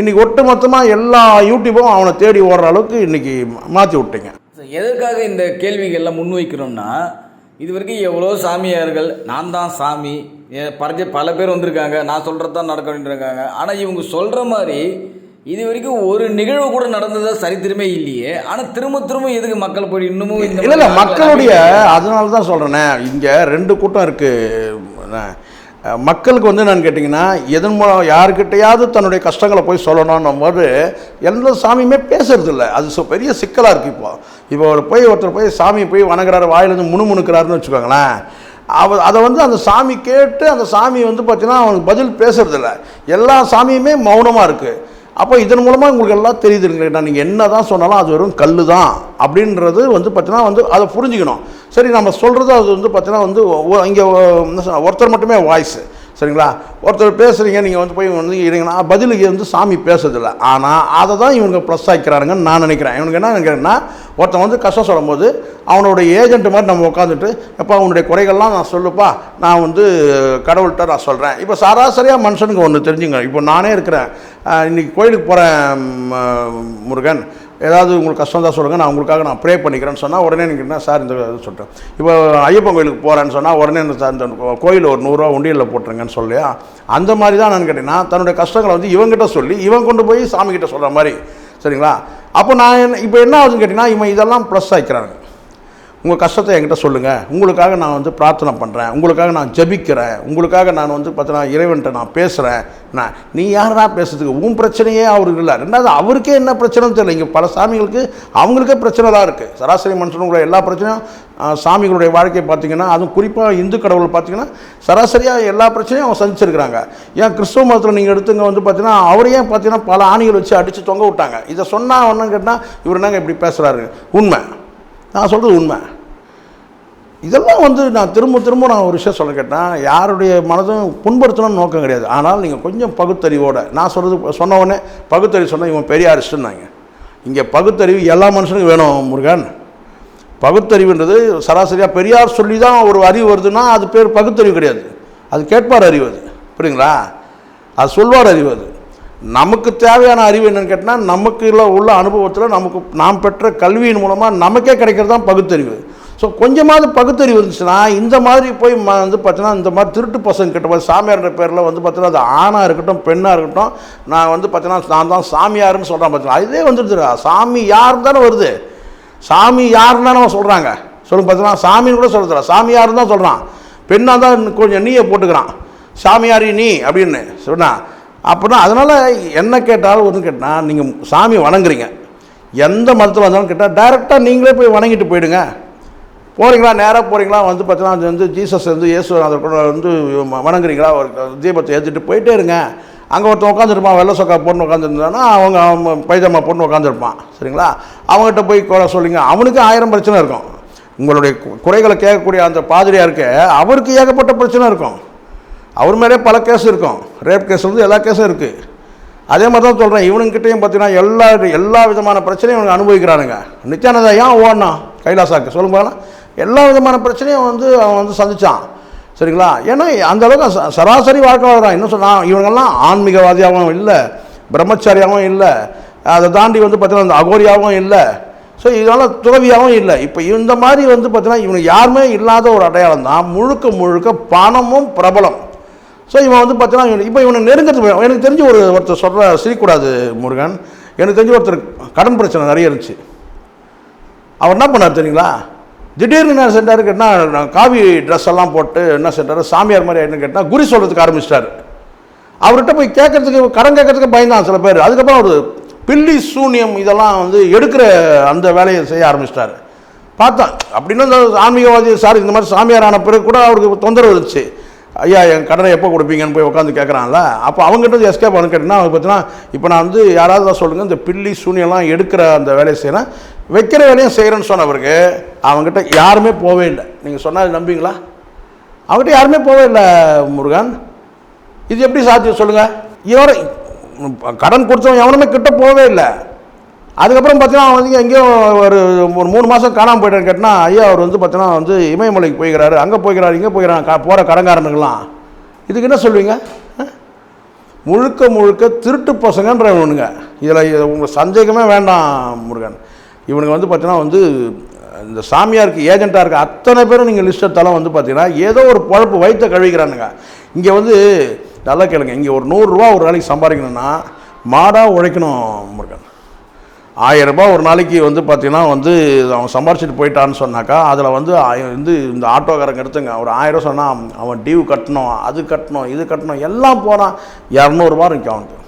இன்றைக்கி ஒட்டு மொத்தமாக எல்லா யூடியூப்பும் அவனை தேடி ஓடுற அளவுக்கு இன்றைக்கி மாற்றி விட்டீங்க. எதற்காக இந்த கேள்விகள்லாம் முன்வைக்கிறோம்னா இது வரைக்கும் எவ்வளோ சாமியார்கள்? நான் தான் சாமி. பரஜ பல பேர் வந்திருக்காங்க. நான் சொல்கிறது தான் நடக்கணும்னு இருக்காங்க. ஆனால் இவங்க சொல்கிற மாதிரி இது வரைக்கும் ஒரு நிகழ்வு கூட நடந்ததா சரித்திரமே இல்லையே. ஆனால் திரும்ப திரும்ப எதுக்கு மக்கள் போய் இன்னமும் இந்த இல்லை இல்லை மக்களுடைய அதனால தான் சொல்கிறேனே இங்கே ரெண்டு கூட்டம் இருக்குது மக்களுக்கு வந்து என்னன்னு கேட்டிங்கன்னா எதன் மூலம் யாருக்கிட்டையாவது தன்னுடைய கஷ்டங்களை போய் சொல்லணும்னும் போது எந்த சாமியுமே பேசுறது இல்லை அது பெரிய சிக்கலாக இருக்குது இப்போ. இப்போ ஒரு போய் ஒருத்தர் போய் சாமி போய் வணங்குறாரு வாயிலிருந்து முணுமுணுக்கிறாருன்னு வச்சுக்கோங்களேன். அவ அதை வந்து அந்த சாமி கேட்டு அந்த சாமி வந்து பார்த்தீங்கன்னா அவனுக்கு பதில் பேசுறதில்ல. எல்லா சாமியுமே மௌனமாக இருக்குது அப்போ இதன் மூலமாக உங்களுக்கு எல்லாம் தெரியுதுங்களா நீங்கள் என்ன தான் சொன்னாலும் அது வெறும் கல் தான் அப்படின்றது வந்து பார்த்தீங்கன்னா வந்து அதை புரிஞ்சுக்கணும். சரி நம்ம சொல்கிறது அது வந்து பார்த்தீங்கன்னா வந்து இங்கே ஒருத்தர் மட்டுமே வாய்ஸு சரிங்களா? ஒருத்தர் பேசுகிறீங்க நீங்கள் வந்து போய் வந்து இருங்கன்னா பதிலுக்கு வந்து சாமி பேசுறதில்ல. ஆனால் அதை தான் இவங்க ப்ளஸ் ஆக்கிறானுங்கன்னு நான் நினைக்கிறேன். இவனுக்கு என்ன நினைக்கிறேன்னா ஒருத்தன் வந்து கஷ்டம் சொல்லும்போது அவனுடைய ஏஜென்ட் மாதிரி நம்ம உட்காந்துட்டு எப்போ அவனுடைய குறைகள்லாம் நான் சொல்லுப்பா. நான் வந்து கடவுள்கிட்ட நான் சொல்கிறேன் இப்போ சராசரியாக மனுஷனுக்கு ஒன்று தெரிஞ்சுங்க. இப்போ நானே இருக்கிறேன். இன்றைக்கி கோயிலுக்கு போகிறேன் முருகன். ஏதாவது உங்களுக்கு கஷ்டம் தான் சொல்லுங்கள் நான் உங்களுக்காக நான் ப்ரே பண்ணிக்கிறேன்னு சொன்னால் உடனே நீங்கள் என்ன சார் இந்த இது சொல்லிட்டேன். இப்போ ஐயப்பன் கோயிலுக்கு போகிறேன்னு சொன்னால் உடனே இந்த சார் இந்த கோயில் ஒரு நூறுரூவா உண்டியலில் போட்டுருங்கன்னு சொல்லியா அந்த மாதிரி தான் நான் கேட்டீங்கன்னா தன்னுடைய கஷ்டங்களை வந்து இவங்ககிட்ட சொல்லி இவன் கொண்டு போய் சாமிக்கிட்ட சொல்கிற மாதிரி. சரிங்களா? அப்போ நான் என்ன இப்போ என்ன ஆகுதுன்னு கேட்டிங்கன்னா இவன் இதெல்லாம் ப்ளஸ் ஆகிக்கிறாங்க உங்கள் கஷ்டத்தை என்கிட்ட சொல்லுங்கள் உங்களுக்காக நான் வந்து பிரார்த்தனை பண்ணுறேன் உங்களுக்காக நான் ஜெபிக்கிறேன். உங்களுக்காக நான் வந்து பார்த்தீங்கன்னா இறைவன்கிட்ட நான் பேசுகிறேன் நான் நீ யாரா பேசுறதுக்கு? உன் பிரச்சனையே அவருக்கு இல்லை. ரெண்டாவது அவருக்கே என்ன பிரச்சனைன்னு தெரியல. இங்கே பல சாமிகளுக்கு அவங்களுக்கே பிரச்சனை தான் இருக்குது சராசரி மனுஷனுடைய எல்லா பிரச்சனையும் சாமிகளுடைய வாழ்க்கையை பார்த்தீங்கன்னா அதுவும் குறிப்பாக இந்து கடவுள் பார்த்தீங்கன்னா சராசரியாக எல்லா பிரச்சனையும் அவங்க சந்திச்சிருக்கிறாங்க. ஏன் கிறிஸ்துவ மதத்தில் நீங்கள் எடுத்துங்க வந்து பார்த்தீங்கன்னா அவரையே பார்த்தீங்கன்னா பல ஆணிகள் வச்சு அடித்து தொங்க விட்டாங்க. இதை சொன்னால் ஒன்றும் கேட்டால் இவர் என்னங்க இப்படி பேசுகிறாரு உண்மை. நான் சொல்கிறது உண்மை. இதெல்லாம் வந்து நான் திரும்ப திரும்ப நான் ஒரு விஷயம் சொல்ல கேட்டேன். யாருடைய மனதும் புண்படுத்தணும்னு நோக்கம் கிடையாது. ஆனால் நீங்கள் கொஞ்சம் பகுத்தறிவோட நான் சொல்கிறது சொன்ன உடனே பகுத்தறிவு சொன்னால் இவன் பெரிய அரிஸ்ட்டுனாங்க இங்கே பகுத்தறிவு எல்லா மனுஷனுக்கும் வேணும் முருகன். பகுத்தறிவுன்றது சராசரியாக பெரியார் சொல்லி தான் ஒரு அறிவு வருதுன்னா அது பேர் பகுத்தறிவு கிடையாது. அது கேட்பார் அறிவு அது. புரியுங்களா அது சொல்வார் அறிவு அது. நமக்கு தேவையான அறிவு என்னன்னு கேட்டால் நமக்கு உள்ள உள்ள அனுபவத்தில் நமக்கு நாம் பெற்ற கல்வியின் மூலமாக நமக்கே கிடைக்கிறது தான் பகுத்தறிவு. ஸோ கொஞ்சமாவது பகுத்தறிவு இருந்துச்சுன்னா இந்த மாதிரி போய் ம வந்து பார்த்தீங்கன்னா இந்த மாதிரி திருட்டு பசங்க கிட்ட போய் சாமியார்ன்ற பேரில் வந்து பார்த்தீங்கன்னா அது ஆணாக இருக்கட்டும் பெண்ணாக இருக்கட்டும் நான் வந்து பார்த்தீங்கன்னா நான் தான் சாமியாருன்னு சொல்கிறேன் பார்த்தீங்கன்னா இதே வந்துடுதுடா சாமி யாருன்னு தானே வருது. சாமி யாருன்னு தானே அவன் சொல்கிறாங்க சொல்லுங்க பார்த்தீங்கன்னா சாமின்னு கூட சொல்கிறதில்ல சாமியாருன்னு தான் சொல்கிறான் பெண்ணாக தான் கொஞ்சம் நீயை போட்டுக்கிறான். சாமியாரி நீ அப்படின்னு சொன்னா அப்படின்னா அதனால் என்ன கேட்டாலும் ஒன்று கேட்டால் நீங்கள் சாமி வணங்குறீங்க. எந்த மதத்தில் வந்தாலும் கேட்டால் டைரெக்டாக நீங்களே போய் வணங்கிட்டு போயிடுங்க. போகிறீங்களா நேராக போகிறீங்களா வந்து பார்த்தீங்கன்னா அது வந்து ஜீசஸ் வந்து இயேசு அதை கூட வந்து வணங்குறீங்களா? ஒரு தீபத்தை ஏற்றிட்டு போயிட்டே இருங்க. அங்கே ஒருத்தன் உட்காந்துருப்பான் வெள்ளை சொக்கா பொண்ணு உட்காந்துருந்தானா அவங்க அவன் பைஜாமா பொண்ணு உட்காந்துருப்பான் சரிங்களா? அவங்ககிட்ட போய் குறை சொல்லிங்க. அவனுக்கு ஆயிரம் பிரச்சனை இருக்கும். உங்களுடைய குறைகளை கேட்கக்கூடிய அந்த பாதிரியாருக்கு அவருக்கு ஏகப்பட்ட பிரச்சனை இருக்கும். அவர் மேலே பல கேஸ் இருக்கும். ரேப் கேஸ் வந்து எல்லா கேஸும் இருக்குது அதே மாதிரி தான் சொல்கிறேன் இவனுங்கிட்டையும் பார்த்தீங்கன்னா எல்லா எல்லா விதமான பிரச்சனையும் இவங்க அனுபவிக்கிறானுங்க. நித்யானந்தா ஏன் ஓடணும் கைலாசாக்கு சொல்லுங்க பார்க்கலாம் எல்லா விதமான பிரச்சனையும் வந்து அவன் வந்து சந்திச்சான். சரிங்களா? ஏன்னா அந்தளவுக்கு ச- சராசரி வாழ்க்கை வாழ்கிறான் இன்னும் சொன்னா இவங்கெல்லாம் ஆன்மீகவாதியாகவும் இல்லை பிரம்மச்சாரியாகவும் இல்லை அதை தாண்டி வந்து பார்த்தீங்கன்னா அந்த அகோரியாகவும் இல்லை. ஸோ இதனால் துறவியாகவும் இல்லை. இப்போ இந்த மாதிரி வந்து பார்த்தீங்கன்னா இவனுக்கு யாருமே இல்லாத ஒரு அடையாளம் தான் முழுக்க முழுக்க பணமும் பிரபலம். ஸோ இவன் வந்து பார்த்தீங்கன்னா இவன் இப்போ இவனை நெருங்கிறது எனக்கு தெரிஞ்சு ஒரு ஒருத்தர் சொல்கிற சிரிக்கூடாது முருகன். எனக்கு தெரிஞ்சு ஒருத்தர் கடன் பிரச்சனை நிறைய இருந்துச்சு. அவர் என்ன பண்ணார் தெரியுங்களா? திடீர்னு என்ன செஞ்சாரு கேட்டால் காவி ட்ரெஸ் எல்லாம் போட்டு என்ன செஞ்சார்? சாமியார் மாதிரி என்ன கேட்டால் குறி சொல்கிறதுக்கு ஆரம்பிச்சிட்டாரு. அவர்கிட்ட போய் கேட்கறதுக்கு கடன் கேட்கறதுக்கு பயந்தான் சில பேர். அதுக்கப்புறம் அவர் பில்லி சூனியம் இதெல்லாம் வந்து எடுக்கிற அந்த வேலையை செய்ய ஆரம்பிச்சிட்டாரு. பார்த்தா அப்படின்னு இந்த ஆன்மீகவாதி சார் இந்த மாதிரி சாமியார் ஆன பிறகு கூட அவருக்கு தொந்தரவு இருந்துச்சு. ஐயா என் கடனை எப்போ கொடுப்பீங்கன்னு போய் உட்காந்து கேட்குறான்ல அப்போ அவங்ககிட்ட எஸ்கேப் பண்ணு கேட்டீங்கன்னா அவங்க பார்த்தீங்கன்னா இப்போ நான் வந்து யாராவது தான் சொல்லுங்கள் இந்த பில்லி சூனியெல்லாம் எடுக்கிற அந்த வேலையை செய்கிறேன் வைக்கிற வேலையும் செய்கிறேன்னு சொன்னவருக்கு அவங்ககிட்ட யாருமே போவே இல்லை. நீங்கள் சொன்னால் நம்புவீங்களா? அவங்ககிட்ட யாருமே போவே இல்லை முருகன். இது எப்படி சாத்தியம் சொல்லுங்கள் இவரை கடன் கொடுத்தவன் எவனுமே கிட்ட போவே இல்லை. அதுக்கப்புறம் பார்த்தீங்கன்னா அவன் வந்து எங்கேயோ ஒரு ஒரு மூணு மாதம் காணாமல் போயிட்டான்னு கேட்டினா ஐயா அவர் வந்து பார்த்தீங்கன்னா வந்து இமயமலைக்கு போய்கிறாரு அங்கே போய்க்கிறாரு இங்கே போய்கிறான் போகிற கடங்காரனுங்களாம் இதுக்கு என்ன சொல்லுவீங்க? ஆ? முழுக்க முழுக்க திருட்டு பசங்கன்ற இவனுங்க. இதில் உங்கள் சந்தேகமே வேண்டாம் முருகன். இவனுங்க வந்து பார்த்தீங்கன்னா வந்து இந்த சாமியாருக்கு ஏஜெண்ட்டாக இருக்க அத்தனை பேரும் நீங்கள் லிஸ்ட் எடுத்தாலும் வந்து பார்த்தீங்கன்னா ஏதோ ஒரு பொழப்பு வயிற்ற கழுவிக்கிறானுங்க. இங்கே வந்து நல்லா கேளுங்க. இங்கே ஒரு நூறுரூவா ஒரு நாளைக்கு சம்பாதிக்கணும்னா மாடாக உழைக்கணும் முருகன். ஆயிரம் ரூபாய் ஒரு நாளைக்கு வந்து பார்த்தீங்கன்னா வந்து அவன் சம்பாரிச்சிட்டு போயிட்டான்னு சொன்னாக்கா அதில் வந்து வந்து இந்த ஆட்டோக்காரங்க எடுத்துங்க. ஒரு ஆயிரம் ரூபா சொன்னால் அவன் டியூ கட்டணும் அது கட்டணும் இது கட்டணும் எல்லாம் போனால் இரநூறுபா இருக்கும் அவனுக்கு.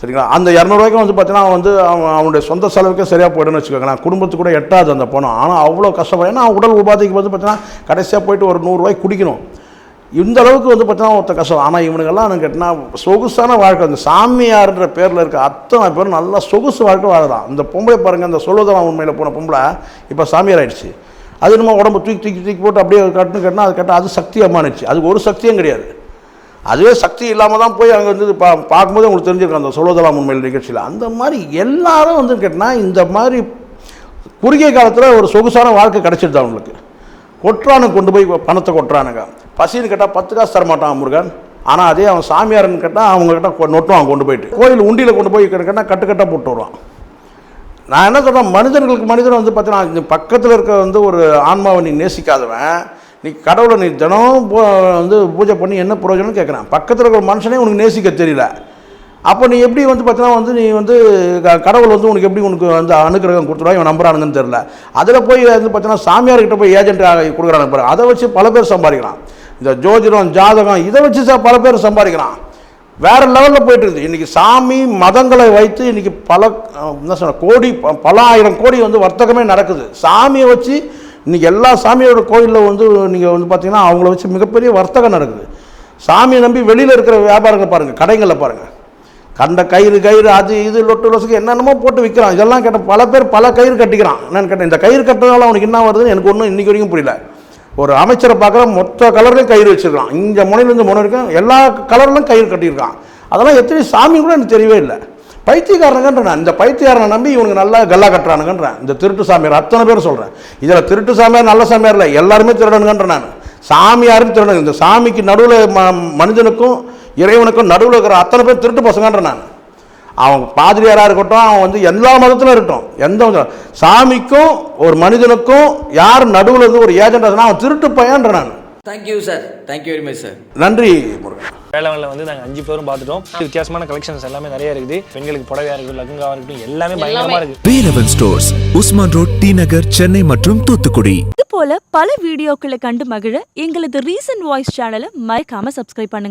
சரிங்களா? அந்த இரநூறுவாய்க்கு வந்து பார்த்தீங்கன்னா அவன் வந்து அவன் அவனுடைய சொந்த செலவுக்கே சரியாக போய்டுன்னு வச்சுக்கோங்களேன். குடும்பத்துக்கு கூட எட்டாது அந்த பணம். ஆனால் அவ்வளோ கஷ்டப்படும் ஏன்னா அவன் உடல் உபாதைக்கு வந்து பார்த்தீங்கன்னா கடைசியாக போயிட்டு ஒரு நூறுரூவாய்க்கு குடிக்கணும். இந்த அளவுக்கு வந்து பார்த்தீங்கன்னா ஒருத்த கஷ்டம். ஆனால் இவனுங்கெல்லாம் எனக்கு கேட்டினா சொகுசான வாழ்க்கை. அந்த சாமியார்ன்ற பேரில் இருக்க அத்தனை பேரும் நல்லா சொகுசு வாழ்க்கை வாழலாம் இந்த பொம்பளை பாருங்கள் இந்த சொல்வதெல்லாம் உண்மையில் போன பொம்பளை இப்போ சாமியார் ஆயிடுச்சு. அது நம்ம உடம்பு தூக்கி தூக்கி தூக்கி போட்டு அப்படியே கட்டுன்னு கட்டினா அது கேட்டால் அது சக்தி அம்மானுச்சு. அதுக்கு ஒரு சக்தியும் கிடையாது. அதுவே சக்தி இல்லாமல் தான் போய் அங்கே வந்து பா பார்க்கும்போது உங்களுக்கு தெரிஞ்சிருக்கோம் அந்த சொல்வதெல்லாம் உண்மையில் நிகழ்ச்சியில். அந்த மாதிரி எல்லாரும் வந்து கேட்டால் இந்த மாதிரி குறுகிய காலத்தில் ஒரு சொகுசான வாழ்க்கை கிடச்சிருது அவங்களுக்கு. கொட்டுறானுங்க கொண்டு போய் பணத்தை கொட்டுறானுங்க. பசின்னு கேட்டால் பத்து காசு தரமாட்டான் முருகன். ஆனால் அதே அவன் சாமியார்னு கேட்டால் அவங்கக்கிட்ட நொட்டுவான் கொண்டு போயிட்டு. கோயில் உண்டியில் கொண்டு போய் கேட்டால் கட்டு கட்டாக போட்டு வருவான். நான் என்ன சொல்கிறேன் மனிதர்களுக்கு மனிதன் வந்து பார்த்தீங்கன்னா இந்த பக்கத்தில் இருக்க வந்து ஒரு ஆன்மாவை நீ நேசிக்காதவன். நீ கடவுளை நீ தினம் போ- வந்து பூஜை பண்ணி என்ன பிரயோஜனம்னு கேட்குறான் பக்கத்தில் இருக்கிற மனுஷனே உனக்கு நேசிக்க தெரியல. அப்போ நீ எப்படி வந்து பார்த்தீங்கன்னா வந்து நீ வந்து க- கடவுள் வந்து உனக்கு எப்படி உனக்கு வந்து அனுகிரகம் கொடுத்துருவா இவன் நம்புறானுங்கன்னு தெரில அதில் போய் வந்து பார்த்தீங்கன்னா சாமியார்கிட்ட போய் ஏஜென்ட் கொடுக்குறாங்க பாரு. அதை வச்சு பல பேர் சம்பாதிக்கலாம் இந்த ஜோதிடம் ஜாதகம் இதை வச்சு ச- பல பேர் சம்பாதிக்கலாம் வேறு லெவலில் போயிட்டு இருக்குது இன்றைக்கி சாமி மதங்களை வைத்து இன்றைக்கி பல என்ன சொன்ன கோடி ப- பல ஆயிரம் கோடி வந்து வர்த்தகமே நடக்குது. சாமியை வச்சு இன்றைக்கி எல்லா சாமியோட கோயிலில் வந்து நீங்கள் வந்து பார்த்தீங்கன்னா அவங்கள வச்சு மிகப்பெரிய வர்த்தகம் நடக்குது. சாமியை நம்பி வெளியில் இருக்கிற வியாபாரங்கள் பாருங்கள் கடைகளில் பாருங்கள் கண்ட கயிறு கயிறு அது இது லொட்டு லொசுக்கு என்னென்னமோ போட்டு விற்கிறான் இதெல்லாம் கேட்ட பல பேர் பல கயிறு கட்டிக்கிறான். என்னன்னு கேட்டேன் இந்த கயிறு கட்டுறதால அவனுக்கு என்ன வருதுன்னு எனக்கு ஒன்றும் இன்றைக்கி வரைக்கும் புரியல. ஒரு அமைச்சரை பார்க்குற மொத்த கலர்லையும் கயிறு வச்சிருக்கான். இந்த முனையிலேருந்து முனை வரைக்கும் எல்லா கலர்லையும் கயிறு கட்டியிருக்கான். அதெல்லாம் எத்தனை சாமி கூட எனக்கு தெரியவே இல்லை. பைத்தியக்காரனுங்கன்ற நான். இந்த பைத்தியக்காரனை நம்பி இவனுக்கு நல்லா கல்லா கட்டுறானுங்கன்றேன். இந்த திருட்டு சாமியார் அத்தனை பேர் சொல்கிறேன் இதில் திருட்டு சாமியார் நல்ல சாமியார் இல்லை எல்லாருமே திருடனுங்கன்ற நான். சாமியாரும் திருடனுங்க. இந்த சாமிக்கு நடுவில் ம மனிதனுக்கும் இறைவனுக்கும் நடுவில் இருக்கிற அத்தனை பேர் திருட்டு பசங்கன்ற நான். அவன் பாதிரியாராக இருக்கட்டும் அவன் வந்து எல்லா மதத்திலும் இருக்கட்டும் எந்த சாமிக்கும் ஒரு மனிதனுக்கும் யார் நடுவில் இருந்து ஒரு ஏஜென்ட் அவன் திருட்டு பையன்ற நான். Thank you sir thank you very much sir நன்றி முருகன். வேளாண்ல வந்து நாங்கள் அஞ்சு பேரும் பார்த்துட்டோம். வித்தியாசமான கலெக்ஷன்ஸ் எல்லாமே நிறைய இருக்குது. பெண்களுக்கு புடவையா இருக்கட்டும் லகுங்காவா இருக்கட்டும் எல்லாமே பயங்கரமா இருக்கு. Velavan stores Usman road T Nagar Chennai மற்றும் தூத்துக்குடி. இது போல பல வீடியோக்களை கண்டு மகிழ எங்களது ரீசன்ட் வாய்ஸ் சேனலை மறக்காம சப்ஸ்கிரைப் பண்ணுங்க.